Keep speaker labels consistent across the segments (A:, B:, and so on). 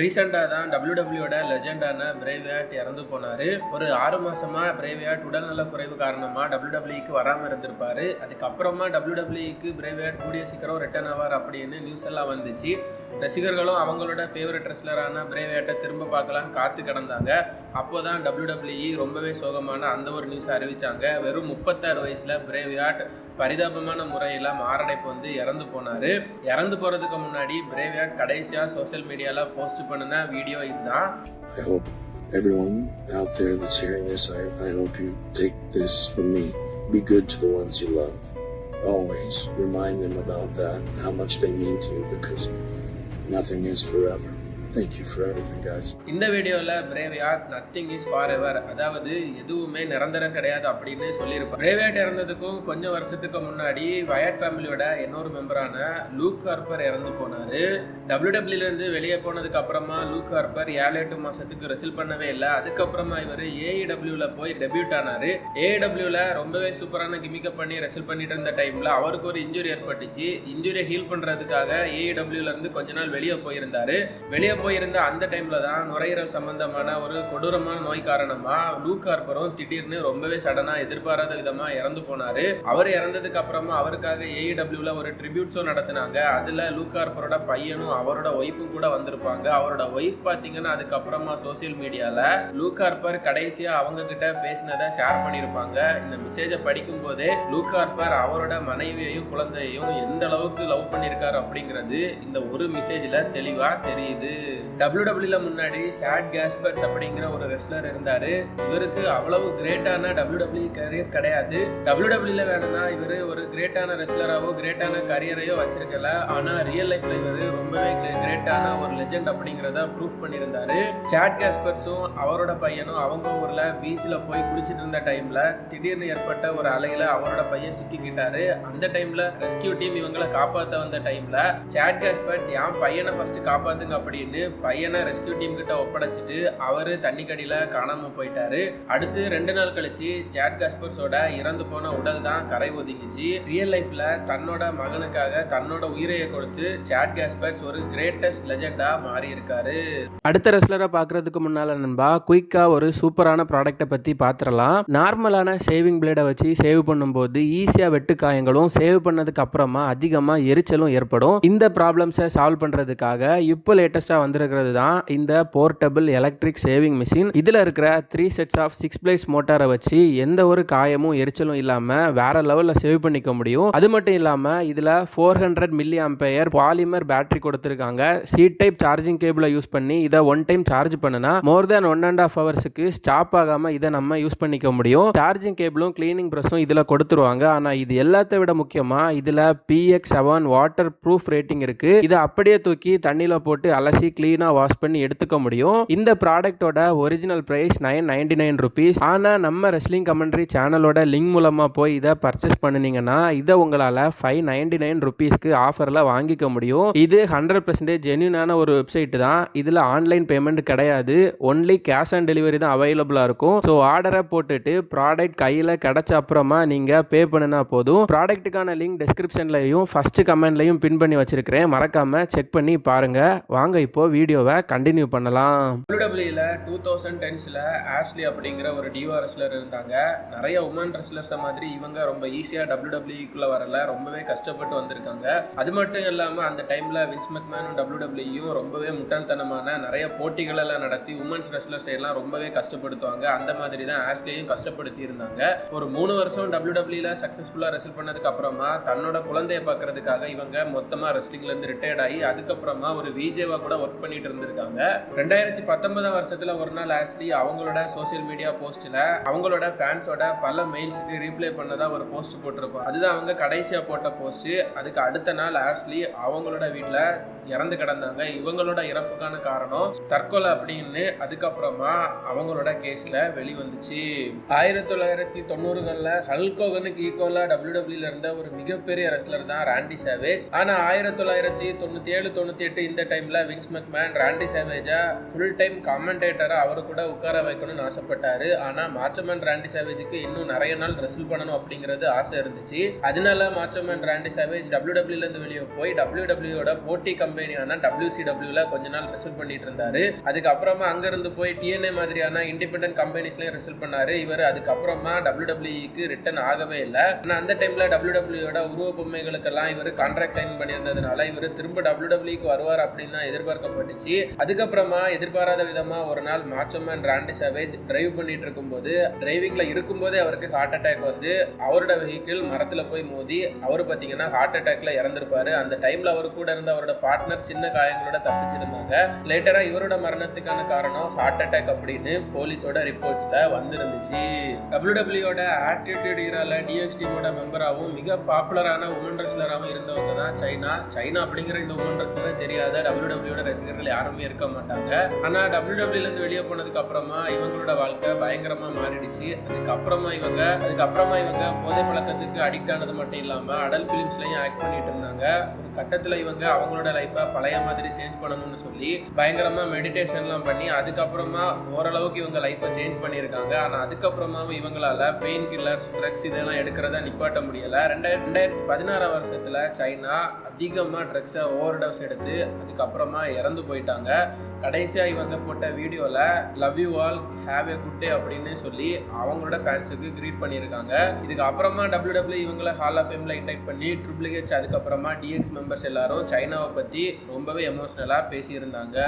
A: ரீசெண்டாக தான் டபிள்யூடபிள்யூட லெஜெண்டான பிரேவியாட் இறந்து போனார். ஒரு ஆறு மாதமாக பிரேவியாட் உடல்நல குறைவு காரணமாக டபிள்யூடபிள்யூக்கு வராமல் இருந்திருப்பார். அதுக்கப்புறமா டபிள்யூடபிள்யூக்கு பிரேவியாட் கூடிய சீக்கிரம் ரிட்டர்ன் ஆவார் அப்படின்னு நியூஸ் எல்லாம் வந்துச்சு. ரசிகர்களும் அவங்களோட ஃபேவரட் ரெஸ்லரான பிரேவியாட்டை திரும்ப பார்க்கலான்னு காத்து கிடந்தாங்க. அப்போ தான் டபிள்யூடபிள்யூ ரொம்பவே சோகமான அந்த ஒரு நியூஸ் அறிவிச்சாங்க வெறும் முப்பத்தாறு வயசுல பிரேவியாட் பரிதாபமான முறையில் மாரடைப்பு வந்து இறந்து போனார் இறந்து போகிறதுக்கு முன்னாடி பிரேவியாட் கடைசியாக சோஷியல் மீடியாவில் போஸ்ட் பண்ணின வீடியோ இதுதான்
B: I hope everyone out there that's hearing this, I, I hope you take this from me. Be good to the ones you love. Always remind them about that and how much they mean to you because nothing is forever. Thank you for everything,
A: இந்த வீடியோவில் பிரேவியாட் nothing is for ever அதாவது எதுவுமே நிரந்தரம் கிடையாது அப்படின்னு சொல்லியிருப்பார் பிரேவியாட் இறந்ததுக்கும் கொஞ்சம் வருஷத்துக்கு முன்னாடி வயட் ஃபேமிலியோட இன்னொரு மெம்பரான லூக் ஹார்பர் இறந்து போனார். டபிள்யூடபிள்யூலேருந்து வெளியே போனதுக்கு அப்புறமா லூக் ஹார்பர் ஏழு எட்டு மாதத்துக்கு ரெசில் பண்ணவே இல்லை. அதுக்கப்புறமா இவர் ஏஇடபிள்யூவில் போய் டெபியூட் ஆனார். ஏஇடபிள்யூவில் ரொம்பவே சூப்பரான கிமிக்கப் பண்ணி ரெசில் பண்ணிட்டு இருந்த டைமில் அவருக்கு ஒரு இன்ஜுரி ஏற்பட்டுச்சு. இன்ஜுரியை ஹீல் பண்ணுறதுக்காக ஏஇடபிள்யூலேருந்து கொஞ்ச நாள் வெளியே போயிருந்தார். வெளியே போயிருந்த அந்த டைம்ல தான் நுரையீரல் சம்பந்தமான ஒரு கொடூரமான நோய் காரணமா லூ ஹார்பரும் திடீர்னு ரொம்பவே சடனா எதிர்பாராத விதமா இறந்து போனாரு. அவர் இறந்ததுக்கு அப்புறமா அவருக்காக ஏஇடபிள்யூல ஒரு ட்ரிபியூட் ஷோ நடத்தினாங்க. அதுல லூ ஹார்பரோட பையனும் அவரோட ஒய்ஃபும் கூட வந்திருப்பாங்க. அவரோட ஒய்ஃப் பாத்தீங்கன்னா அதுக்கப்புறமா சோசியல் மீடியால லூ கார்பர் கடைசியா அவங்க கிட்ட பேசினதை ஷேர் பண்ணியிருப்பாங்க இந்த மெசேஜை படிக்கும் போதே லூ கார்பர் அவரோட மனைவியையும் குழந்தையையும் எந்த அளவுக்கு லவ் பண்ணியிருக்காரு அப்படிங்கிறது இந்த ஒரு மெசேஜ்ல தெளிவா தெரியுது. டபிள்யூடபிள்யூல முன்னாடி ஷாட் கேஸ்பர்ட்ஸ் அப்படிங்கிற ஒரு ரெஸ்லர் இருந்தார். இவருக்கு அவ்வளவு கிரேட்டான டபிள்யூடபிள்யூ கரியர் கிடையாது. டபிள்யூடபிள்யூல வேணும்னா இவர் ஒரு கிரேட்டான ரெஸ்லராகவோ கிரேட்டான கரியரையோ வச்சிருக்கல. ஆனால் ரியல் லைஃப்ல இவர் ரொம்பவே கிரேட்டான ஒரு லெஜெண்ட் அப்படிங்கிறத ப்ரூவ் பண்ணியிருந்தாரு. சாட் கேஸ்பர்ஸும் அவரோட பையனும் அவங்க ஊரில் பீச்சில் போய் குளிச்சிட்டு இருந்த டைம்ல திடீர்னு ஏற்பட்ட ஒரு அலையில அவரோட பையன் சிக்கிக்கிட்டாரு. அந்த டைம்ல ரெஸ்கியூ டீம் இவங்களை காப்பாற்ற வந்த டைம்ல சாட் கேஸ்பர்ட்ஸ் என் பையனை ஃபர்ஸ்ட் காப்பாத்துங்க அப்படின்னு பையனை ரெஸ்கியூ டீம் கிட்ட ஒப்படைச்சிட்டு அவர் தண்ணி கடியில காணாமல் போயிட்டாரு. அடுத்து ரெண்டு நாள் கழிச்சு ஜாட் காஸ்பர்ஸோட இறந்து போன உடல் தான் கரை ஒதுங்கிச்சு. ரியல் லைஃப்ல தன்னோட மகனுக்காக தன்னோட உயிரையை கொடுத்து ஜாட் காஸ்பர்ஸ் ஒரு கிரேட்டஸ்ட் லெஜெண்டா மாறி இருக்காரு அடுத்த ரெஸ்லரை பார்க்கறதுக்கு முன்னால நண்பா குயிக்கா ஒரு சூப்பரான ப்ராடக்ட்டை பத்தி பாத்திரலாம் நார்மலான ஷேவிங் பிளேடை வச்சு சேவ் பண்ணும்போது ஈஸியாக வெட்டு காயங்களும் சேவ் பண்ணதுக்கு அப்புறமா அதிகமாக எரிச்சலும் ஏற்படும். இந்த ப்ராப்ளம்ஸை சால்வ் பண்ணுறதுக்காக இப்போ லேட்டஸ்டா வந்திருக்கிறது தான் இந்த போர்ட்டபிள் எலக்ட்ரிக் சேவிங் மிஷின் இதில் இருக்கிற three sets of six blades மோட்டாரை வச்சு எந்த ஒரு காயமும் எரிச்சலும் இல்லாமல் வேற லெவலில் சேவ் பண்ணிக்க முடியும். அது மட்டும் இல்லாமல் இதில் four hundred milli ampere polymer battery கொடுத்துருக்காங்க. சி டைப் சார்ஜிங் கேபிளை யூஸ் பண்ணி இதை ஒன் டைம் சார்ஜ் பண்ணுனா more than one and half ஹவர்ஸுக்கு stop ஆகாம இதை நம்ம யூஸ் பண்ணிக்க முடியும். சார்ஜிங் கேபிளும் கிளீனிங் ப்ரெஸ்ஸும் இதில் கொடுத்துருவாங்க. ஆனால் இது எல்லாத்தை விட முக்கியமாக இதில் PX seven waterproof rating இருக்குது இதை அப்படியே தூக்கி தண்ணியில் போட்டு அலசி க்ளீனாக வாஷ் பண்ணி எடுத்துக்க முடியும். இந்த ப்ராடக்ட்டோட original price nine ninety nine rupees ஆனால் நம்ம ரெஸ்லிங் கமெண்ட்ரி சேனலோட லிங்க் மூலமாக போய் இதை பர்ச்சேஸ் பண்ணுனீங்கன்னா இதை உங்களால் ஃபைவ் நைன்டி நைன் ருபீஸ்க்கு ஆஃபரில் வாங்கிக்க முடியும். இது ஹண்ட்ரட் பர்சன்டேஜ் ஜென்யூனான ஒரு வெப்சைட் தான். இதில் ஆன்லைன் பேமெண்ட் கிடையாது. ஒன்லி கேஷ் ஆன் டெலிவரி தான் அவைலபிளாக இருக்கும். ஸோ ஆர்டரை போட்டுட்டு ப்ராடக்ட் கையில் கிடைச்ச அப்புறமா நீங்கள் பே பண்ணினா போதும். ப்ராடக்ட்டுக்கான லிங்க் டிஸ்கிரிப்ஷன்லையும் ஃபஸ்ட்டு கமெண்ட்லையும் பின் பண்ணி வச்சிருக்கிறேன். மறக்காமல் செக் பண்ணி பாருங்கள் வாங்க இப்போ வீடியோவை கண்டினியூ பண்ணலாம். டபிள்யூடபிள்யூல டூ தௌசண்ட் டென்ஸில் ஆஷ்லி அப்படிங்கிற ஒரு டிவா ரெஸ்லர் இருந்தாங்க. நிறைய உமன் ரெஸ்லர்ஸை மாதிரி இவங்க ரொம்ப ஈஸியாக டபிள்யூடபிள்யூக்குள்ளே வரல. ரொம்பவே கஷ்டப்பட்டு வந்திருக்காங்க. அது மட்டும் இல்லாமல் அந்த டைமில் வின்ஸ் மெக்மேனும் டபிள்யூடபிள்யூயும் ரொம்பவே முட்டாள்தனமான நிறைய போட்டிகள் எல்லாம் நடத்தி உமன்ஸ் ரெஸ்லர்ஸ் எல்லாம் ரொம்பவே கஷ்டப்படுத்துவாங்க. அந்த மாதிரி தான் ஆஷ்லியும் கஷ்டப்படுத்தி இருந்தாங்க. ஒரு மூணு வருஷம் டபிள்யூடபிள்யூல சக்ஸஸ்ஃபுல்லாக ரெஸ்ல் பண்ணதுக்கு அப்புறமா தன்னோட குழந்தைய பார்க்கறதுக்காக இவங்க மொத்தமாக ரெஸ்லிங்லேருந்து ரிட்டையர்ட் ஆகி அதுக்கப்புறமா ஒரு விஜேவா கூட ஒர்க் பண்ணிட்டு இருந்திருக்காங்க. ரெண்டாயிரத்தி பத்தொன்பதாம் வருஷத்துல ஒரு நாள் ஆக்சுவலி அவங்களோட சோஷியல் மீடியா போஸ்ட்ல அவங்களோட ஃபேன்ஸோட பல மெயில்ஸுக்கு ரீப்ளை பண்ணதா ஒரு போஸ்ட் போட்டிருப்போம் அதுதான் அவங்க கடைசியா போட்ட போஸ்ட் அதுக்கு அடுத்த நாள் ஆக்சுவலி அவங்களோட வீட்டில் இறந்து கிடந்தாங்க. இவங்களோட இறப்புக்கான காரணம் தற்கொலை அப்படின்னு. அதுக்கப்புறமா அவங்களோட கேஸ்ல வெளிவந்துச்சு. ஆயிரத்தி தொள்ளாயிரத்தி தொண்ணூறுகள்ல ஹல்கோகனுக்கு ஈக்குவலா டபிள்யூடபிள்யூல இருந்த ஒரு மிகப்பெரிய ரெஸ்லர் தான் ராண்டி சேவேஜ் ஆனா ஆயிரத்தி தொள்ளாயிரத்தி தொண்ணூத்தி ஏழு தொண்ணூத்தி எட்டு இந்த டைம்ல வின்ஸ் மேன் ராண்டி சேவேஜா ஃபுல் டைம் காமெண்டேட்டராக அவர் கூட உட்கார வைக்கணும்னு ஆசைப்பட்டாரு. ஆனால் மாச்சமன் ராண்டி சேவேஜுக்கு இன்னும் நிறைய நாள் ரெசில் பண்ணணும் அப்படிங்கிறது ஆசை இருந்துச்சு. அதனால மாச்சமன் ராண்டி சேவேஜ் டபிள்யூ வெளியே போய் டபிள்யூ டபிள்யூட போட்டி கம்பெனியான டபிள்யூசிடபிள்யூல கொஞ்ச நாள் ரெசில் பண்ணிட்டு இருந்தாரு. அதுக்கப்புறமா அங்கேருந்து போய் டிஎன்ஏ மாதிரியான இண்டிபெண்ட் கம்பெனிஸ்லயும் ரெசில் பண்ணாரு. இவர் அதுக்கப்புறமா டபிள்யூடபிள்யூக்கு ரிட்டர்ன் ஆகவே இல்லை. ஆனால் அந்த டைமில் டபிள்யூடபிள்யூட உருவ பொம்மைகளுக்கெல்லாம் இவர் கான்ட்ராக்ட் சைன் பண்ணியிருந்ததுனால இவர் திரும்ப டபிள்யூடபிள்யூக்கு வருவார் அப்படின்னு தான் எதிர்பார்க்கப்பட்டுச்சு அதுக்கப்புறமா எதிர்பாராத விதமா ஒரு நாள் மாச்சோமேன் ராண்டி சவேஜ் டிரைவ் பண்ணிட்டு இருக்கும்போது டிரைவிங்ல இருக்கும்போதே அவருக்கு ஹார்ட் அட்டாக் வந்து அவரோட வெஹிக்கிள் மரத்துல போய் மோதி அவர் பாத்தீங்கன்னா ஹார்ட் அட்டாக்ல இறந்திருப்பாரு. அந்த டைம்ல அவர் கூட இருந்த அவரோட பார்ட்னர் சின்ன காயங்களோட தப்பிச்சிருந்தாங்க. லேட்டரா இவரோட மரணத்துக்கான காரணம் ஹார்ட் அட்டாக் அப்படின்னு போலீஸோட ரிப்போர்ட்ஸ்ல வந்திருந்துச்சு. டபிள்யூடபிள்யூட ஆட்டிடியூட் ஈரால டிஎக்ஸ் டீமோட மெம்பராகவும் மிக பாப்புலரான உமன் ரெஸ்லராகவும் இருந்தவங்க தான் சைனா. சைனா அப்படிங்கிற இந்த உமன் ரெஸ்லரே தெரியாத டபிள்யூடபிள்யூட ரசிகர்கள் யாருமே இருக்க மாட்டாங்க. ஆனா டபிள்யூடபிள்யூலேருந்து வெளியே போனதுக்கு அப்புறமா இவங்களோட வாழ்க்கை பயங்கரமா மாறிடுச்சு. அதுக்கப்புறமா இவங்க அதுக்கப்புறமா இவங்க போதை பழக்கத்துக்கு அடிக்ட் ஆனது மட்டும் இல்லாம அடல் ஃபிலிம்ஸ்லையும் ஆக்ட் பண்ணிட்டு இருந்தாங்க. ஒரு கட்டத்தில் இவங்க அவங்களோட லைஃப்பை பழைய மாதிரி சேஞ்ச் பண்ணணும்னு சொல்லி பயங்கரமாக மெடிடேஷன்லாம் பண்ணி அதுக்கப்புறமா ஓரளவுக்கு இவங்க லைஃப்பை சேஞ்ச் பண்ணியிருக்காங்க. ஆனால் அதுக்கப்புறமாவும் இவங்களால பெயின் கில்லர்ஸ் ட்ரக்ஸ் இதெல்லாம் எடுக்கிறத நிப்பாட்ட முடியலை. ரெண்டாயிரத்தி ரெண்டாயிரத்தி பதினாறாம் வருஷத்தில் சைனா அதிகமாக ட்ரக்ஸை ஓவர் டோஸ் எடுத்து அதுக்கப்புறமா இறந்து போயிட்டாங்க. கடைசியாக இவங்க போட்ட வீடியோவில் love you all have a good day அப்படின்னு சொல்லி அவங்களோட ஃபேன்ஸுக்கு க்ரீட் பண்ணியிருக்காங்க. இதுக்கு அப்புறமா டபிள்யூ டபிள்யூ இவங்களை ஹால் ஆஃப் ஃபேமில் இன்வைட் பண்ணி ட்ரிபிள் ஹெச் அதுக்கப்புறமா டிஎக்ஸ் மெம்பர்ஸ் எல்லாரும் சைனாவை பற்றி ரொம்பவே எமோஷ்னலாக பேசியிருந்தாங்க.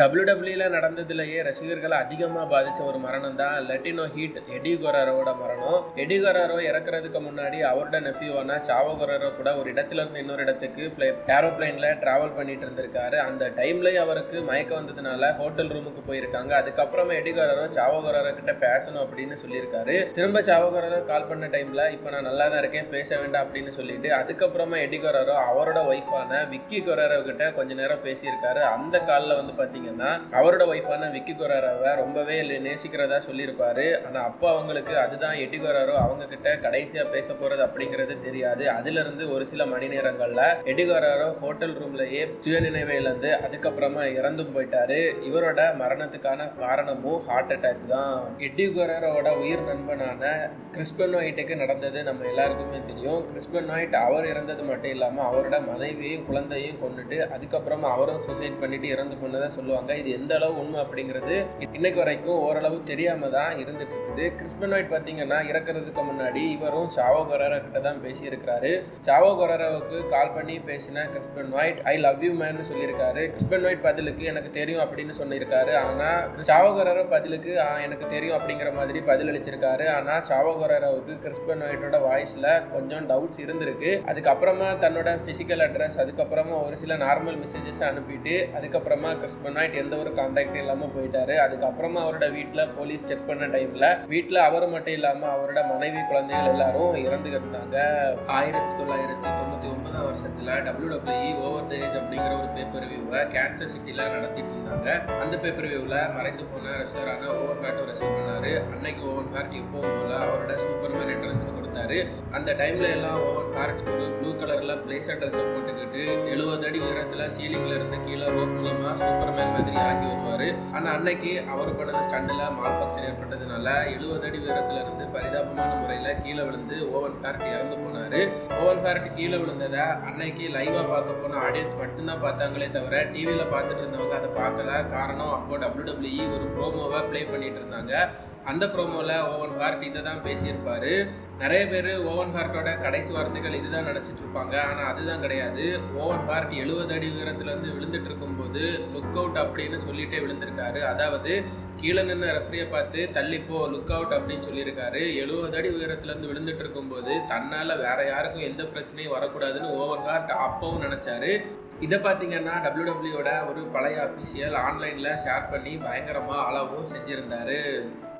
A: டபிள்யூ டபிள்யூல நடந்ததுலேயே ரசிகர்களை அதிகமாக பாதித்த ஒரு மரணம் தான் லெட்டினோ ஹீட் எடி கொராரோட மரணம். எடி கொராரோ இறக்குறதுக்கு முன்னாடி அவரோட நெஃப்யூவான சாவோ கொராரோ கூட ஒரு இடத்துல இருந்து இன்னொரு இடத்துக்கு ஏரோப்ளைனில் ட்ராவல் பண்ணிட்டு இருந்திருக்காரு. அந்த டைம்லேயே அவருக்கு மயக்கம் வந்ததுனால ஹோட்டல் ரூமுக்கு போயிருக்காங்க. அதுக்கப்புறமா எடிகாரோ சாவகராரோ கிட்ட பேசணும் அப்படின்னு சொல்லியிருக்காரு. திரும்ப சாவகராரோ கால் பண்ண டைம்ல இப்போ நான் நல்லா தான் இருக்கேன் பேச வேண்டாம் அப்படின்னு சொல்லிட்டு அதுக்கப்புறமா எடிகாரோ அவரோட ஒய்ஃபான விக்கி கொராரோ கிட்ட கொஞ்ச நேரம் பேசியிருக்காரு. அந்த காலில் வந்து பார்த்தீங்கன்னா அவரோட ஒய்ஃபான விக்கி கொராரோவை ரொம்பவே நேசிக்கிறதா சொல்லியிருப்பாரு. ஆனால் அப்போ அவங்களுக்கு அதுதான் எடிகோராரோ அவங்க கிட்ட கடைசியாக பேச போகிறது அப்படிங்கிறது தெரியாது. அதுலேருந்து ஒரு சில மணி நேரங்கள்ல எடிகோராரோ ஹோட்டல் ரூம்லயே சுயநினைவை இழந்து அதுக்கப்புறமா இறந்தும் போயிட்டாரு. இவரோட மரணத்துக்கான காரணமும் ஹார்ட் அட்டாக் தான். எடிகோராரோட உயிர் நண்பனான கிறிஸ்பன் ஒயிட்டுக்கு நடந்தது நம்ம எல்லாருக்குமே தெரியும். கிறிஸ்பன் ஒயிட் அவர் இறந்தது மட்டும் இல்லாமல் அவரோட மனைவியையும் குழந்தையும் கொண்டுட்டு அதுக்கப்புறமா அவரும் சூசைட் பண்ணிட்டு இறந்து போனதான் சொல்லுவாங்க. இது எந்த அளவு உண்மை அப்படிங்கிறது இன்னைக்கு வரைக்கும் ஓரளவு தெரியாம தான் இருந்துட்டு இருக்குது கிறிஸ்பன் ஒயிட் பார்த்தீங்கன்னா இறக்குறதுக்கு முன்னாடி இவரும் சாவோ கொரரா கிட்ட தான் பேசியிருக்கிறாரு. சாவோ கொரராவுக்கு கால் பண்ணி பேசின Crispin White I love you man சொல்லியிருக்காரு. கிறிஸ்பன் ஒயிட் பதிலுக்கு எனக்கு தெரியும் அப்படின்னு சொல்லியிருக்காரு. ஆனா சாவோ கொரரா பதிலுக்கு எனக்கு தெரியும் அப்படிங்கிற மாதிரி பதில் அளிச்சிருக்காரு ஆனா சாவோ கொரராவுக்கு கிறிஸ்பன் ஒயிட்டோட வாய்ஸ்ல கொஞ்சம் டவுட்ஸ் இருந்திருக்கு. அதுக்கப்புறமா தன்னோட பிசிக்கல் அட்ரஸ் அதுக்கப்புறமா ஒரு சில நார்மல் மெசேஜஸ் அனுப்பிட்டு அதுக்கப்புறமா கிறிஸ்பன் ஒயிட் எந்த ஒரு கான்டாக்டும் இல்லாமல் போயிட்டாரு. அதுக்கப்புறமா அவரோட வீட்டில் போலீஸ் செக் பண்ண டைமில் வீட்டில் அவர் மட்டும் இல்லாமல் அவரோட மனைவி குழந்தைகள் எல்லாரும் இறந்து இருந்தாங்க ஆயிரத்தி தொள்ளாயிரத்தி தொண்ணூற்றி ஒன்பதாம் வருஷத்தில் W W over the age அப்படிங்கிற ஒரு பேப்பர் வியூவை கேன்சர் சிட்டியில் நடத்திட்டு இருந்தாங்க. அந்த பேப்பர் வியூவில் மறைந்து போன ரெஸ்லரான ஓவர் ஹார்ட் ரெஸ்ட் பண்ணார். அன்னைக்கு ஓவன் ஹார்ட் எப்பவும் போல அவரோட சூப்பர்மேன் என்ட்ரன்ஸ் கொடுத்தாரு. அந்த டைமில் எல்லாம் ஓவர் ஹார்ட் ஒரு ப்ளூ கலரில் பிளேசர் ட்ரெஸ் போட்டுக்கிட்டு எழுபது அடி உயரத்துல சீலிங்ல இருந்து கீழே ரோப் மூலமா சூப்பர்மேன் மாதிரி ஆக்கி வருவாரு. ஆனா அன்னைக்கு அவர் பண்ண ஸ்டண்டில் மால்ஃபங்க்ஷன் ஏற்பட்டதுனால எழுபது அடி உயரத்துல இருந்து பரிதாபமான முறையில கீழே விழுந்து ஓவன் கார்ட் இறந்து போனாரு. ஓவன் கார்ட் கீழே விழுந்ததை அன்னைக்கு லைவா பார்க்க போன ஆடியன்ஸ் மட்டும்தான் பார்த்தாங்களே தவிர டிவியில பார்த்துட்டு இருந்தவங்க அதை பார்க்கல. காரணம் அப்போ டபிள்யூடபிள்யூஇ ஒரு ப்ரோமோவை ப்ளே பண்ணிட்டு இருந்தாங்க. அந்த ப்ரோமோவில் ஓவன் கார்ட் இதை தான் பேசியிருப்பாரு. நிறைய பேர் ஓவன் ஹார்ட்டோட கடைசி வார்த்தைகள் இதுதான் நினச்சிட்டு இருப்பாங்க. ஆனால் அதுதான் கிடையாது. ஓவன் ஹார்ட் எழுபது அடி உயரத்துலேருந்து விழுந்துட்டு இருக்கும்போது லுக் அவுட் அப்படின்னு சொல்லிட்டே விழுந்திருக்காரு. அதாவது கீழே நின்று ரெஃப்ரியை பார்த்து தள்ளிப்போ லுக் அவுட் அப்படின்னு சொல்லியிருக்காரு. எழுபது அடி உயரத்துலேருந்து விழுந்துட்டு இருக்கும்போது தன்னால் வேற யாருக்கும் எந்த பிரச்சனையும் வரக்கூடாதுன்னு ஓவன் ஹார்ட் அப்பவும் நினச்சாரு. இதை பார்த்தீங்கன்னா டபிள்யூடபிள்யூட ஒரு பழைய அஃபீஷியல் ஆன்லைனில் ஷேர் பண்ணி பயங்கரமாக அளவும் செஞ்சுருந்தாரு.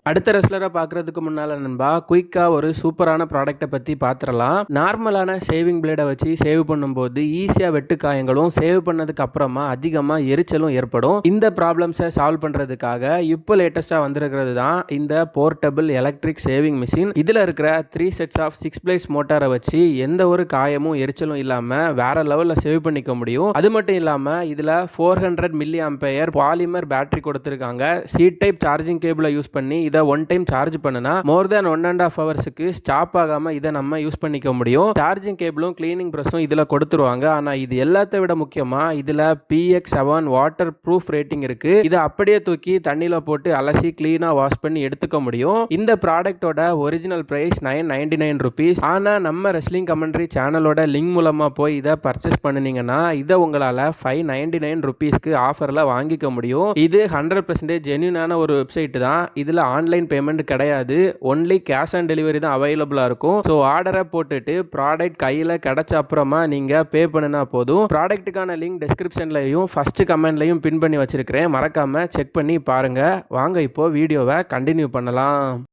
C: அடுத்த ரெஸ்லரை பார்க்கறதுக்கு முன்னால் நண்பா குயிக்காக ஒரு சூப்பரான ப்ராடக்ட்டை பற்றி பார்த்துடலாம் நார்மலான ஷேவிங் பிளேடை வச்சு சேவ் பண்ணும்போது ஈஸியாக வெட்டு காயங்களும் சேவ் பண்ணதுக்கு அப்புறமா அதிகமாக எரிச்சலும் ஏற்படும். இந்த ப்ராப்ளம்ஸை சால்வ் பண்ணுறதுக்காக இப்போ லேட்டஸ்ட்டாக வந்திருக்கிறது தான் இந்த போர்ட்டபிள் எலக்ட்ரிக் சேவிங் மிஷின் இதில் இருக்கிற three sets of six blades மோட்டாரை வச்சு எந்த ஒரு காயமும் எரிச்சலும் இல்லாமல் வேற லெவலில் சேவ் பண்ணிக்க முடியும். அது மட்டும் இல்லாமல் இதில் four hundred milli ampere polymer battery கொடுத்துருக்காங்க. சி டைப் சார்ஜிங் கேபிளை யூஸ் பண்ணி இதை ஒன் டைம் சார்ஜ் பண்ணுனா more than one and half ஹவர்ஸுக்கு stop ஆகாமல் இதை நம்ம யூஸ் பண்ணிக்க முடியும். சார்ஜிங் கேபிளும் க்ளீனிங் ப்ரெஸ்ஸும் இதில் கொடுத்துருவாங்க. ஆனால் இது எல்லாத்தை விட முக்கியமாக இதில் PX seven waterproof rating இருக்கு. இதை அப்படியே தூக்கி தண்ணியில் போட்டு அலசி க்ளீனாக வாஷ் பண்ணி எடுத்துக்க முடியும். இந்த ப்ராடக்ட்டோட original price nine ninety nine rupees ஆனால் நம்ம ரெஸ்லிங் கமெண்ட்ரி சேனலோட லிங்க் மூலமாக போய் இதை பர்ச்சேஸ் பண்ணினீங்கன்னா இதை உங்களால் ஃபைவ் நைன்டி நைன் ருபீஸ்க்கு ஆஃபரில் வாங்கிக்க முடியும். இது ஹண்ட்ரட் பர்சன்டேஜ் ஜென்யூனான ஒரு வெப்சைட் தான். இதில் ஆன்லைன் பேமெண்ட் கிடையாது. ஒன்லி கேஷ் ஆன் டெலிவரி தான் அவைலபிளாக இருக்கும். ஸோ ஆர்டரை போட்டுட்டு ப்ராடக்ட் கையில் கிடைச்ச அப்புறமா நீங்கள் பே பண்ணினா போதும். ப்ராடக்ட்டுக்கான லிங்க் டிஸ்கிரிப்ஷன்லையும் ஃபஸ்ட்டு கமெண்ட்லையும் பின் பண்ணி வச்சுருக்கிறேன். மறக்காமல் செக் பண்ணி பாருங்கள் வாங்க இப்போது வீடியோவை கண்டினியூ பண்ணலாம்.